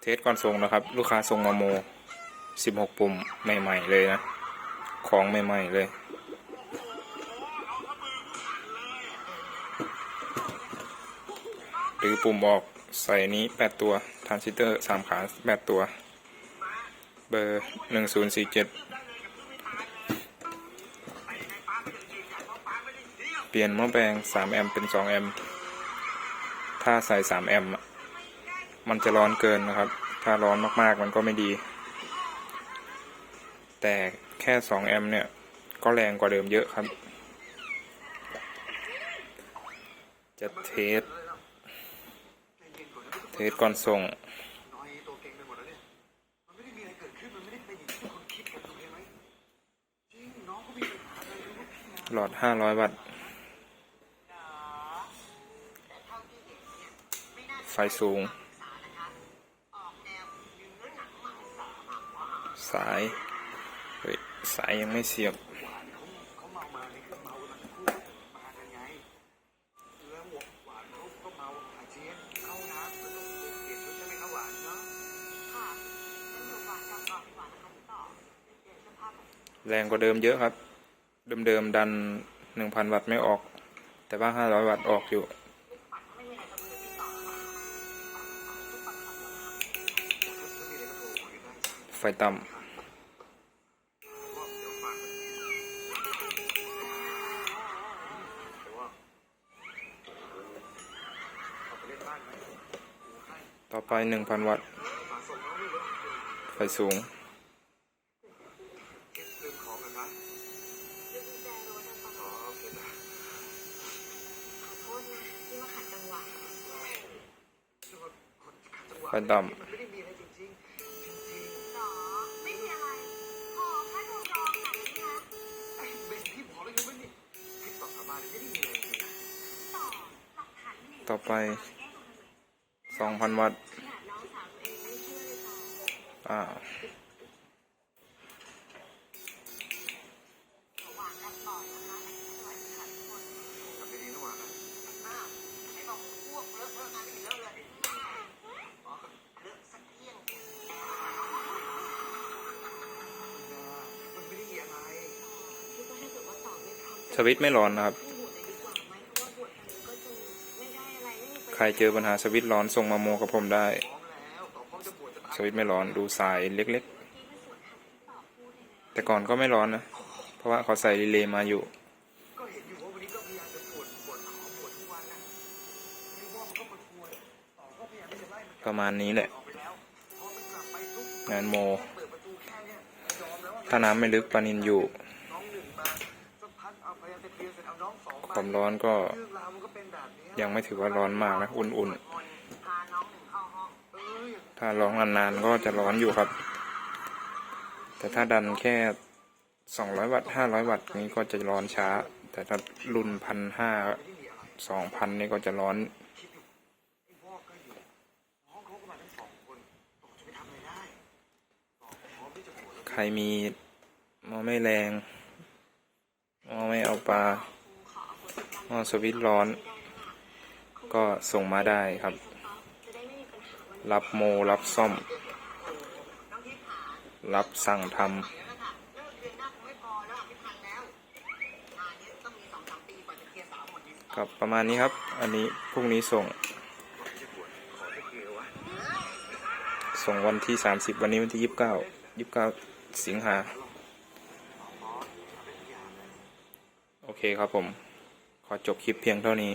เทสก่อนส่งนะครับ ลูกค้าส่งมาโม 16 ปุ่มใหม่ ๆ เลยนะ ของใหม่ ๆ เลย หรือปุ่มออกใส่นี้ 8 ตัวทรานซิสเตอร์ 3 ขา 8 ตัว เบอร์ 1047 เปลี่ยนหม้อแปลง 3 แอมป์เป็น 2 แอมป์ถ้าใส่ 3 แอมป์อะ มันจะร้อนเกินนะครับ ถ้าร้อนมากๆมันก็ไม่ดี แต่แค่ 2 แอมป์เนี่ย ก็แรงกว่าเดิมเยอะครับ จะเทส เทสก่อนส่ง หลอด 500 วัตต์ไฟสูง สายเฮ้ยสายยังไม่เสียบเขาเมามาเนี่ยก็เมากันทั้งคู่มากันไงแล้วหวาเขาก็เมเยองเปลี่ยนชุดใช่ไหมครับเนาะค่ะงั้นเดี๋ยวหวานกลับก่อนดีกว่านะคะพี่ต่อเดี๋ยวเสื้อผ้าผมแรงกว่าเดิมเยอะครับ เดิมๆดัน 1,000 วัตต์ไม่ออก แต่ว่า 500 วัตต์ออกอยู่ไม่มีอะไรจะคุยกับพี่ต่ำ เอาไปเล่นบ้านไหมกูให้ำต่อไป1,000วัตต์ฝากส่งน้องด้วยเลยไฟสูงเก็บลืมของกันนะเดี๋ยวกุญแจรถนะคะอ๋อโอเคนะขอโทษนะที่มาขัดจังหวะคือว่าคนขัดจังหวะไฟต่ำมันไม่ได้มีอะไรจริงๆจริงหรอไม่มีอะไรขอแค่โดนร้องหน่อยนะๆไอ้เบนที่บอกแล้วยังไม่มีคลิปต่อ สาบานไม่ได้มีอะไรจริงๆนะต่อหลักฐานนี่ต่อไปแก้ตัวทำไม2,000วัตต์ขนาดน้องสาวตัวเองไม่เชื่อเลยต่ออ่าเดี๋ยวหวานกลับก่อนนะคะสวัสดีค่ะทุกคนทำดีๆนะหวานนะอ้าวไหนบอกพวกเลอะเทอะงานอีกแล้วเลยอ๋อเลอะสักเที่ยงมันไม่ได้มีอะไรคิดว่าถ้าเกิดว่าต่อไม่พร้อมสวิตช์ไม่ร้อนนะครับ ใครเจอปัญหาสวิตร้อนส่งมาโมกับผมได้ สวิตไม่ร้อนดูสายเล็กๆ แต่ก่อนก็ไม่ร้อนนะ เพราะว่าเขาใส่รีเลย์มาอยู่ประมาณนี้แหละ งานโม ถ้าน้ำไม่ลึกปานินอยู่ ความร้อนก็ยังไม่ถือว่าร้อนมากนะ อุ่นๆ ถ้าร้องนานๆก็จะร้อนอยู่ครับ แต่ถ้าดันแค่สองร้อยวัตต์ห้าร้อยวัตต์นี้ก็จะร้อนช้า แต่ถ้ารุ่นพันห้าสองพันนี่ก็จะร้อนใครมีมอไม่แรงมอไม่เอาปลา สวิตร้อน ก็ส่งมาได้ครับ รับโมรับซ่อม รับสั่งทำกับประมาณนี้ครับ อันนี้พรุ่งนี้ส่ง ส่งวันที่ 30 วันนี้วันที่ 29 29 สิงหาโอเคครับผม ขอจบคลิปเพียงเท่านี้